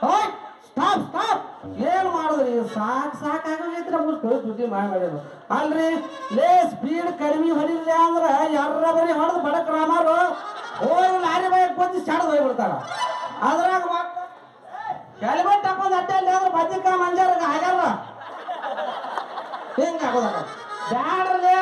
Stop stop ಏನ್ ಮಾಡಿದ್ರಿ? ಸಾಕ್ ಸಾಕಾಗೈತ್ರ ಮುಗಿಸ್ತು ದುಡ್ಡಿ ಮಾಡಿ ಮಾಡ್ಯಾರ ಅಲ್ರಿ ಲೇ ಸ್ಪೀಡ್ ಕಡಿಮೆ ಹೊಡಿಲ್ಲ ಅಂದ್ರೆ ಯಾರ ಬರೀ ಹೊಡೆದು ಬಡ ರಾಮಾರು ಹೋಗಿ ಲಾರಿ ಬಾಯ್ ಬಂದು ಚಾಡದ್ ಹೋಗ್ಬಿಡ್ತಾರ. ಅದ್ರಾಗ ಹೆಲ್ಮೆಟ್ ಹಾಕೋದು ಅಡ್ಡ ಅಲ್ಲಿ ಆದ್ರೆ ಬದ್ನಿಕ ಆಗಲ್ಲ. ಹಿಂಗ ಆಗೋದ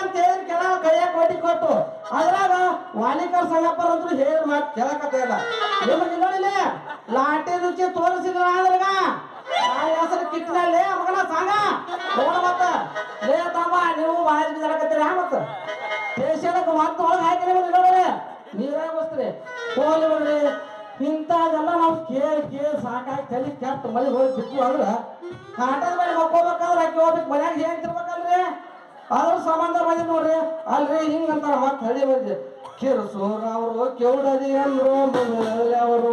ಅಂತ ಹೇಳಿ ಕೆಳ ಕೈಯಾಗ ಕೊಟ್ಟಿ ಕೊಟ್ಟು ಅದ್ರಾಗ ವಾಲಿಕರ್ ಸಂಗಪ್ಪರ್ ಅಂತೂ ಹೇಳಿ ಮಾತು ಕೇಳಕತ್ತ ಇಲ್ಲ. ನಿಮಗೆ ನೋಡಿಲ್ಲ ಲಾಟಿ ರುಚಿ ತೋರಿಸಿದ್ರ ಅಂದ್ರಗ ಆ ಹೆಸರು ಕಿಟ್ನಲ್ಲಿ ಮಗನ ಸಾಂಗ. ನೋಡ ಮತ್ತ ಲೇ ತಮ್ಮ ನೀವು ಬಾಯಿ ಬಿದ್ದಾಡಕತ್ತೀರಿ ಹಾ ಮತ್ತ? ದೇಶದಕ್ಕೆ ಮತ್ತೆ ಒಳಗೆ ಹಾಕಿರಿ ನಿಮಗೆ ನೋಡ್ರಿ. ನೀರಾಗ ಬಸ್ತ್ರಿ ಹೋಗ್ಲಿ ಬಿಡ್ರಿ ಇಂಥದೆಲ್ಲ ನಾವು ಕೇಳಿ ಕೇಳಿ ಸಾಕಾಗಿ ತಲೆ ಕೆಟ್ಟ ಮಳೆ ಹೋಗಿ ಬಿಟ್ಟು ಅಂದ್ರೆ ಕಾಟದ ಮೇಲೆ ಮಕ್ಕೋಬೇಕಾದ್ರೆ ಅಕ್ಕಿ ಹೋಗ್ಬೇಕು ಮನ್ಯಾಗ ಹೆಂಗ್ ತಿರ್ಬೇಕಲ್ರಿ? ಅದ್ರ ಸಂಬಂಧ ಬಂದಿ ನೋಡ್ರಿ. ಅಲ್ರಿ, ಹಿಂಗ್ ಅಂತಾರ ಮತ್ತೆ ಹಳ್ಳಿ ಬಂದಿ ಕಿರ್ಸೂರ್ ಅವರು ಕೆೌಡದಿ ಅಂದ್ರು ಅವರು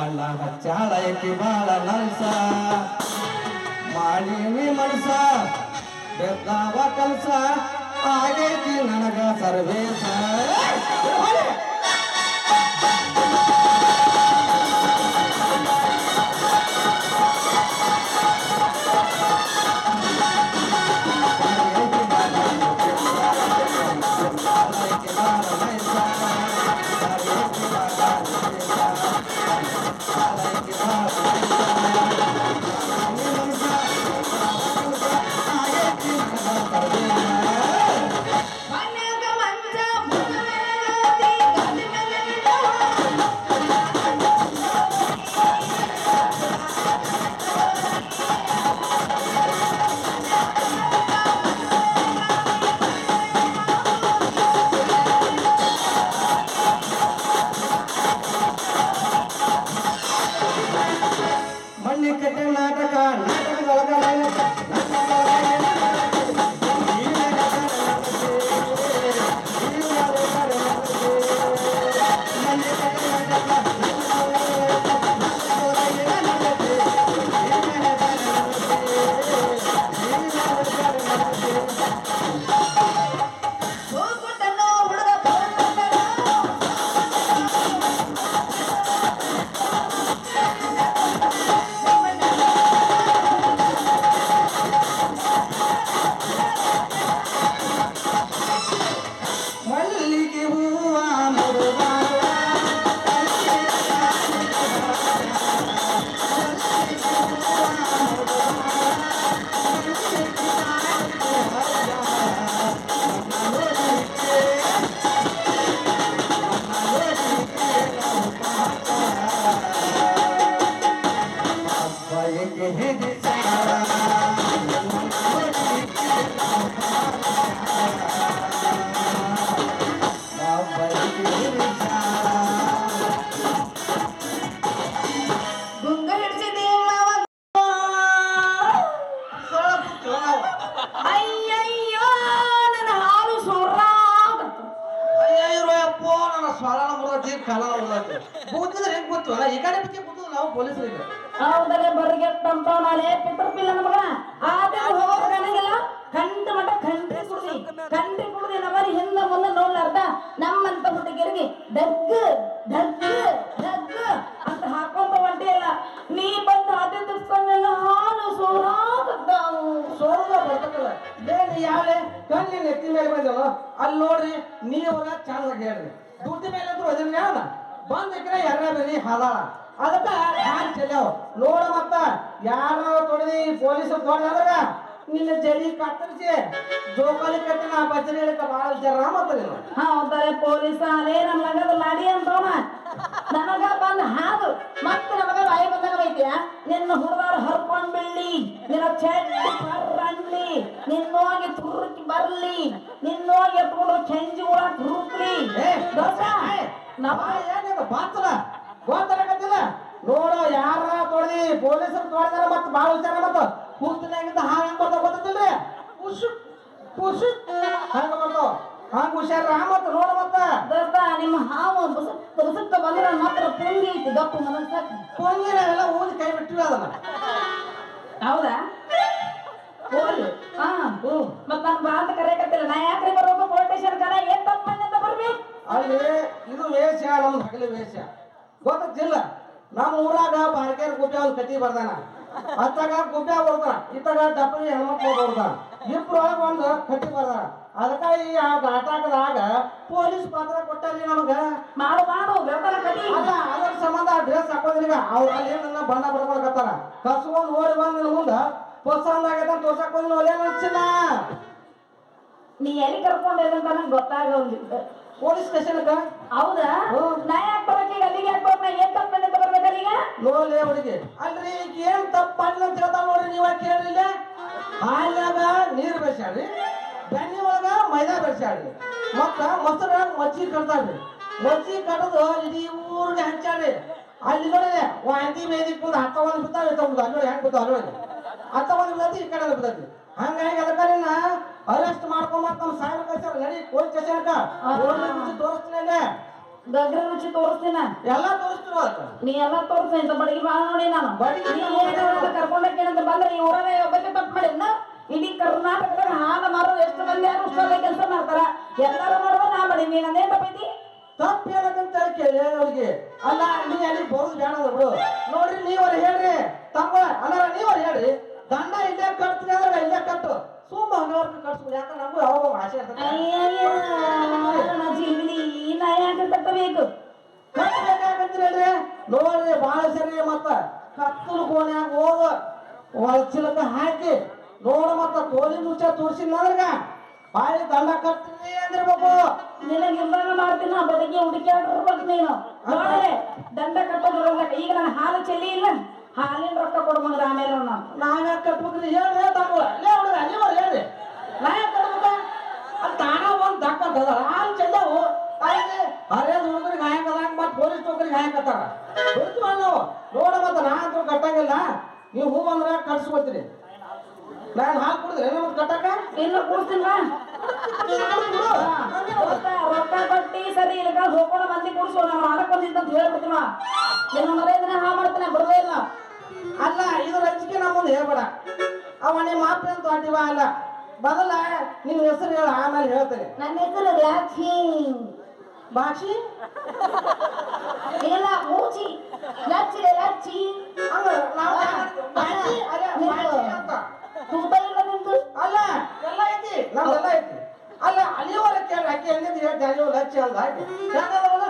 ಹಚ್ಚಾಳ ಐತಿ ಬಾಳ ನಲ್ಸ. ಮಾಡೀವಿ ಮನಸ ಬೆದ್ದಾವ ಕಲ್ಸ. ಆಗೈತಿ ನನಗ ಸರ್ವೇಸ ಯಾರ ತೊಡದಿ ಪೊಲೀಸ್ ತೊಡೆದ್ರ ನಿನ್ನ ಜಡಿ ಕತ್ತರಿಸಿ ಜೋಕಾಲಿ ಕಟ್ಟಿನ ಬಚ್ಚರಿ ಹೇಳಿಕ ಬಾಳ ವಿಚಾರ ಮಾತ್ರ ಹಾ ಒಂದರೆ ಪೊಲೀಸ ಅಲೇ ನಮ್ಮ ಮಗದ ಲಾಡಿ ಅಂತೋಣ ನನಗ ಬಂದ ಹಾದು ಮತ್ತೆ ನಮಗ ಬಾಯಿ ಬಂದಾಗ ಬೈತೀಯ ನಿನ್ನ ಹುಡುಗಾರ ಹರ್ಕೊಂಡ್ ಬಿಳ್ಳಿ ನಿನ್ನ ಚೆಡ್ ಬರ್ರನ್ಲಿ ನಿನ್ನೋಗಿ ತುರುಕಿ ಬರ್ಲಿ ನಿನ್ನೋಗಿ ಎತ್ಕೊಂಡು ಕೆಂಜಿ ಹುಳ ತುರುಕ್ಲಿ. ನಮ್ಮ ಬಾ ಏನಿದು ಬಾಚಲ ಗೊತ್ತಾಗತ್ತಿಲ್ಲ ನೋಡು ಯಾರ ತೊಡೆದಿ? ಪೊಲೀಸರು ತೊಡೆದಾರ ಮತ್ ಬಾಳ ವಿಚಾರ ಮತ್ತ. ಕೂತಿನಾಗಿದ್ದ ಹಾಂಗ್ ಹೆಂಗ್ ಬರ್ತಾವ ಗೊತ್ತಿಲ್ರಿ ಖುಷಿ ಖುಷಿ ಹಂಗ ಬರ್ತಾವ. ಹಂಗ ಹುಷಾರ ಮತ್ ನೋಡ ಮತ್ತ. ದೋಸ್ತ ನಿಮ್ಮ ಹಾವು ಬುಸುಕ್ ಬುಸುಕ್ಕ ಬಂದ್ರೆ ಮಾತ್ರ ಪುಂಗಿ ಐತಿ ದಪ್ಪ ಮನಸ್ಸ ಪೊಂಗಿನ ಎಲ್ಲ ಊದಿ ಕೈ ಬಿಟ್ಟಿವಿ ಅದನ್ನ ಹೌದಾ? ಹಾ ಹ್ಮ್ ಮತ್ ನಾನು ಬಾ ಅಂತ ಕರೆಯಕತ್ತಿಲ್ಲ. ನಾ ಯಾಕ್ರಿ ಬರ್ಬೇಕು ಪೊಲೀಸ್ ಸ್ಟೇಷನ್ ಕರ ಏನ್ ತಪ್ಪ ಅಂತ ಬರ್ಬೇಕು? ಅಲ್ಲಿ ಇದು ವೇಷ ನಮ್ದು ಹಗಲಿ ವೇಷ ಗೊತ್ತಿಲ್ಲ ನಮ್ಮ ಊರಾಗ ಬಾರ್ಕೇರ್ ಗುಬ್ಬೆ ಒಂದು ಕತಿ ಬರ್ದಾನ. ಅತ್ತಾಗ ಗುಬ್ಬೆ ಬರ್ತಾನ ಇತ್ತಾಗ ಡಬ್ಬಿ ಹೆಣ್ಮಕ್ಳು ಬರ್ದಾನ. ಇಬ್ರೊಳಗ ಒಂದು ಕಟ್ಟಿ ಬರ್ದಾನ. ಅದಕ್ಕ ಈ ಆ ಘಾಟಾಕದಾಗ ಪೊಲೀಸ್ ಪಾತ್ರ ಕೊಟ್ಟಾರಿ ನಮಗ. ಮಾಡು ಮಾಡು ಬೆಳತನ ಕಟಿ ಅಲ್ಲ ಅದ್ರ ಸಂಬಂಧ ಡ್ರೆಸ್ ಹಾಕೋದ್ರೀಗ ಅವ್ರ ಅಲ್ಲಿ ನನ್ನ ಬಣ್ಣ ಬರ್ಕೊಳಕತ್ತಾರ ಕಸ್ಕೊಂಡು ಓಡಿ ಬಂದ ಮುಂದ. ಪಸಂದ್ ಆಗೈತೆ ಅಂತ ತೋರ್ಸಕ್ ಬಂದ್ ಒಲೆ ಹಚ್ಚಿಲ್ಲ ನೀ ಎಲ್ಲಿ ಕರ್ಕೊಂಡೆ ಅಂತ ನಂಗೆ ಗೊತ್ತಾಗ ಪೊಲೀಸ್ ಸ್ಟೇಷನ್ಗ ಹೌದಾ. ನಾ ಯಾಕೆ ಬರಕ್ಕೆ ಅಲ್ಲಿಗೆ ಯಾಕೆ ಬರ್ಬೇಕು ಏನ್ ತಪ್ಪ ಈಗ ನೋಡ್ಲಿ ಹುಡುಗಿ ಅಲ್ರಿ ಈಗ ಏನ್ ತಪ್ಪ ಅಂತ ಹೇಳ್ತಾವ ನೋಡ್ರಿ ನೀವ ಕೇಳಿಲ್ಲ ಹಾಲ್ಯಾಗ ನೀರ್ ಬೆರ್ಸ್ಯಾಡ್ರಿ ಬೆಣ್ಣಿ ಒಳಗ ಮೈದಾ ಬೆರ್ಸ್ಯಾಡ್ರಿ ಮತ್ತ ಮೊಸರ ಮಜ್ಜಿ ಕಟ್ತಾಡ್ರಿ ಮಜ್ಜಿ ಕಟ್ಟದು ಇಡೀ ಊರಿಗೆ ಹಂಚಾಡ್ರಿ ಅಲ್ಲಿ ನೋಡಿದೆ ವಾಂತಿ ಮೇದಿ ಕುಂದ ಹತ್ತ ಒಂದು ಬಿದ್ದಾವ ಇತ್ತ ಅಲ್ಲಿ ನೋಡಿ ಹೆಂಗ್ ಬಿದ್ದಾವ ನೋಡಿ ಹತ್ತ ಒಂದು ಬಿದ್ದತಿ ಈ ಕಡೆ ಬಿದ್ದತಿ. ಹಂಗಾಗಿ ಅದಕ್ಕ ನಿನ್ನ ಅರೆಸ್ಟ್ ಮಾಡ್ಕೊಂಬತ್ ನಮ್ಮ ಸಾಹೇಬ್ ಕಳ್ಸ್ಯಾರ ನಡಿ ಪೊಲೀಸ್ ಸ್ಟೇಷನ್ಕ ತೋರಿಸ್ತೀನಿ ಗಗ್ರ ರುಚಿ ತೋರಿಸ್ತೀನ? ಎಲ್ಲ ತೋರಿಸ್ತಿರೋ ನೀ ಎಲ್ಲ ತೋರಿಸ್ತೀನಿ ಬಡಗಿ ಬಾ ನೋಡಿ ನಾನು. ಬಡಗಿ ಕರ್ಕೊಂಡಕ್ಕೇನಂತ ಬಂದ್ರೆ ಈ ಊರನೇ ಒಬ್ಬಕ್ಕೆ ತಪ್ಪು ಮಾಡಿದ್ನ ಇಡೀ ಕರ್ನಾಟಕದಾಗ ಹಾಲ ಮಾರೋ ಎಷ್ಟು ಮಂದಿ ಯಾರು ಅಷ್ಟೊಂದೇ ಕೆಲಸ ಮಾಡ್ತಾರ. ಎಲ್ಲರೂ ಮಾಡುವ ನಾ ಮಾಡಿ ನೀನ್ ಅದೇ ತಪ್ಪೈತಿ ತಪ್ಪು ಏನಂತ ಕೇಳಿ ಅವ್ರಿಗೆ. ಅಲ್ಲ ನೀ ಅಲ್ಲಿ ಬರೋದು ಬೇಡ ಬಿಡು. ನೋಡ್ರಿ ನೀವರ ಹೇಳ್ರಿ. ತಮ್ಮ ಅಲ್ಲ ನೀವರ ಹೇಳ್ರಿ. ದಂಡ ಇಲ್ಲೇ ಕಟ್ತೀನಿ ಅಂದ್ರೆ ಇಲ್ಲೇ ಕಟ್ಟು. ಸುಮ್ಮ ಹಂಗಾರ್ದು ಕಟ್ಸ್ಬೋದು ಯಾಕಂದ್ರೆ ನಮಗೂ ಯಾವಾಗ ಆಸೆ ಇರ್ತದೆ ಅಯ್ಯಯ್ಯ ನನ್ನ ಜೀವನಿ ನಾ ಯಾಕೆ ತಪ್ಪಬೇಕು ಕಟ್ಟಬೇಕಾಗಂತೀರಲ್ರಿ ನೋಡ್ರಿ ಭಾಳ ಸರಿ ಮತ್ತ ಕತ್ತಲು ಕೋಣ್ಯಾಗ ಹೋಗ ಒಳಚಿಲಕ ಹಾಕಿ ನೋಡ ಮತ್ತ ತೋಲಿ ಮುಚ್ಚ ತೋರ್ಸಿಲ್ಲ ಅಂದ್ರಗ ಬಾಳಿ ದಂಡ ಕಟ್ತೀನಿ ಅಂದಿರ್ಬೇಕು ನಿನಗೆ ಇಲ್ದಂಗ ಮಾಡ್ತೀನಿ ನಾ ಬದಗಿ ಹುಡುಕ್ಯಾಡಿರ್ಬೇಕು ನೀನು ನೋಡ್ರೆ ಕಟ್ಟೋದಿರಲ್ಲ ಈಗ ನಾನು ಹಾಲು ಚೆಲ್ಲಿ ಇಲ್ಲ. ಹಾಲಿನ ರೊಕ್ಕ ಕೊಡು ಮಗದ ಆಮೇಲೆ ನಾನು ನಾವೇ ಕಟ್ಬೇಕ್ರಿ ಹೇಳ್ರಿ ತಮ್ಮ ಅಲ್ಲಿ ಹುಡುಗ ನೀವ್ರ ಹೇಳ್ರಿ. ನಾ ಯಾಕೆ ಕಟ್ಬೇಕ? ಅಲ್ಲಿ ತಾನ ಒಂದ್ ದಕ್ಕ ಅಂತದ ಹಾಲು ಚೆಲ್ಲವು. ಅಲ್ಲಿ ಹರಿಯದ ಹುಡುಗರಿಗೆ ಹಾಯಕ್ ಅದಾಗ ಮತ್ತೆ ಪೊಲೀಸ್ ಚೌಕರಿಗೆ ಹಾಯಕ್ ಅತ್ತಾರ ಬಿಡ್ತೀವ ನಾವು. ನೋಡ ಮತ್ತೆ ನಾ ಅಂತೂ ಕಟ್ಟಂಗಿಲ್ಲ. ನೀವು ಹೂ ಬಂದ್ರೆ ಕಟ್ಸ್ಕೊತೀರಿ ನಾನು ಹಾಲು ಕುಡಿದ್ರೆ ಏನೋ ಮತ್ತೆ ಕಟ್ಟಕ್ಕ ಇನ್ನು ಕುಡಿಸ್ತೀನಿ ರೊಕ್ಕ ಕಟ್ಟಿ ಸರಿ ಇಲ್ಲ. ಹೋಗೋಣ ಮಂದಿ ಕೂಡ್ಸು. ನಾವು ಮಾಡಕ್ ಬಂದಿದ್ದ ಅಂತ ಹೇಳ್ಬಿಡ್ತೀನ ನಿನ್ನ ಮರ್ಯಾದನೆ ಹಾ ಮಾಡ್ತಾನೆ ಬರೋದೇ ಇಲ್ಲ. ಅಲ್ಲ ಇದು ರಚಿಕೆ ನಮ್ಮನ್ನು ಹೇಳ್ಬೇಡ. ಅವ ನಿಮ್ಮ ಮಾತ್ರ ಅಂತ ಅಲ್ಲ ಬದಲ ನಿನ್ನ ಹೆಸರು ಹೇಳ ಆಮೇಲೆ ಹೇಳ್ತೇನೆ. ನನ್ನ ಹೆಸರು ಲಾಕ್ಷಿ ಭಾಷಿ ಇಲ್ಲ ಮೂಚಿ. ಲಚ್ಚಿ ಲಚ್ಚಿ. ಹಂಗ ನಾವು ಅಲ್ಲ ಅಂತ. ಇಲ್ಲ ಅಲ್ಲ ಎಲ್ಲ ಐತಿ ನಮ್ದೆಲ್ಲ ಐತಿ. ಅಲ್ಲ ಅಲ್ಲಿಯವರೆಗೆ ಕೇಳಿ ಅಕ್ಕಿ ಹೆಂಗಿದ್ದು? ಹೇಳ್ತಿ ಅಲ್ಲಿಯೋ ಲಚ್ಚಿ ಯಾಕಂದ್ರೆ.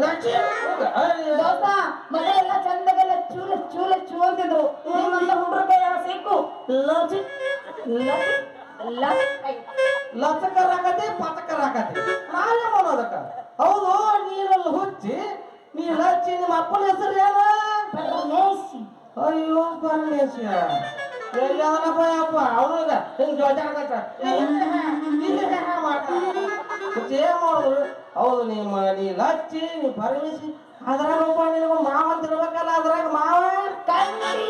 ದೋಸ್ತ ಮನೆ ಎಲ್ಲ ಚಂದಗೆಲ್ಲ ಚೂಲ ಚೂಲ ಲಚ್ಚು ಅಂತಿದ್ರು. ನಿಮ್ಮಂತ ಹುಡುಗ್ರ ಕೈ ಸಿಕ್ಕು? ಲಚ್ಚಿ ಲಚ್ಚಿ ಲಚ್ಚಿ ಲಚಕರ್ ಹಾಕತಿ ಪತಕರ್ ಹಾಕತಿ ನಾವೇ ಮಾಡೋದಕ್ಕ? ಹೌದು ನೀರಲ್ಲಿ ಹುಚ್ಚಿ ನೀ ಲಚ್ಚಿ ನಿಮ್ಮ ಅಪ್ಪನ ಹೆಸರು ಏನು? ಅಯ್ಯೋ ಪರಮೇಶ ಎಲ್ಲಿ ಅವನಪ್ಪ ಅಪ್ಪ ಅವನಿಗ ಹಿಂಗ್ ಜೋಚಾಡ್ಕತ್ತ ಏನ್ ಮಾಡುದು? ಹೌದು ನಿಮ್ಮ ನೀ ಲಚ್ಚಿ ನೀ ಪರಮಿಸಿ ಅದ್ರಾಗ ಒಬ್ಬ ನಿನಗ ಮಾವ ಅಂತ ಇರ್ಬೇಕಲ್ಲ ಅದ್ರಾಗ ಮಾವ ಕಣ್ಣಿ.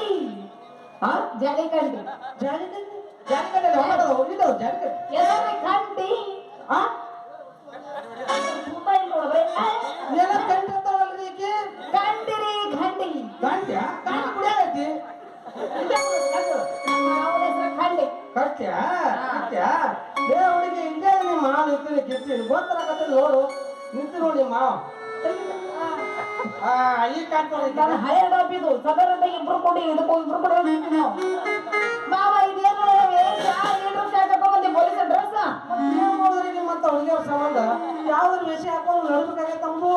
ಹಾ ಜಲಿ ಕಂಡಿ ಜಲಿ ಕಂಡಿ ಜಲಿ ಕಂಡಿ. ಹೊರಗದ ಹೋಗಿದ್ದವು ಜಲಿ ಕಂಡಿ ಎಲ್ಲಾರ ಕಂಡಿ ಹಾ ಕಂಡಿ ಕಂಡಿರಿ ಗಂಡಿ ಗಂಡ್ಯಾ? ಅತ್ಯ ಅತ್ಯ ಏ ಹುಡುಗಿ ಹಿಂದೆ ನಿಮ್ಮ ಮಾವ ನಿಂತೀನಿ ಕಿರ್ತೀನಿ ಗೊತ್ತಾಗತ್ತೆ ನೋಡು. ನಿಂತು ನೋಡಿ ಮಾವ. ಈ ಕಾಣ್ತೋಡಿ ನಾನು ಹಳೆ ಡಬ್ಬಿದು ಸದನದ ಇಬ್ರು ಕೂಡಿ ಇದಕ್ಕೂ ಇಬ್ರು ಕೂಡ ನಾವು. ಮಾವ ಇದೇನು ಪೊಲೀಸ್ ಡ್ರೆಸ್ ಮತ್ತೆ ಹುಡುಗಿಯವ್ರ ಸಂಬಂಧ? ಯಾವ್ದ್ರ ವಿಷಯ ಹಾಕೊಂಡು ನಡ್ಬೇಕಾಗತ್ತಂಬು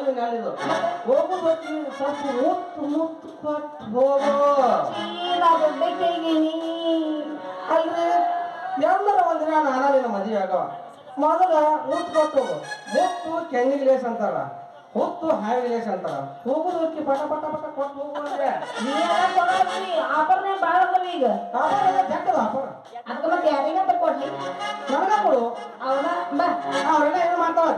ಇದಲ್ಲ ಹೋಲಿ ಹೋಗು ಹೊತ್ತಿಗೆ ಸ್ವಲ್ಪ ಮುತ್ತು ಮುತ್ತು ಕೊಟ್ಟು ಹೋಗು. ಅಲ್ರಿ ಎಲ್ಲರ ಒಂದಿನ ನಾನು ನಿನ್ನ ಮದುವೆ ಆಗವ. ಮೊದಲ ಮುತ್ತು ಕೊಟ್ಟು ಹೋಗು. ಮುತ್ತು ಕೆಂಗಿಲೇಸ್ ಅಂತಾರ. ಹುತ್ತು ಹಾವಿಲೇಸ್ ಅಂತಾರ. ಹೋಗುದಕ್ಕೆ ಪಟ ಪಟ ಪಟ ಕೊಟ್ಟು ಹೋಗು ಅಂದ್ರೆ. ಆಫರ್ನೇ ಭಾಳ ಅದಾವ ಈಗ. ಜಗ್ಗದ ಅಪರ ಅದಕ್ಕೆ ಮತ್ತೆ ಯಾರಿಗಂತ ಕೊಡ್ಲಿ ನನಗ ಕೊಡು. ಹೌದಾ? ಬಾ. ಅವ್ರೆಲ್ಲ ಏನು ಮಾಡ್ತಾವ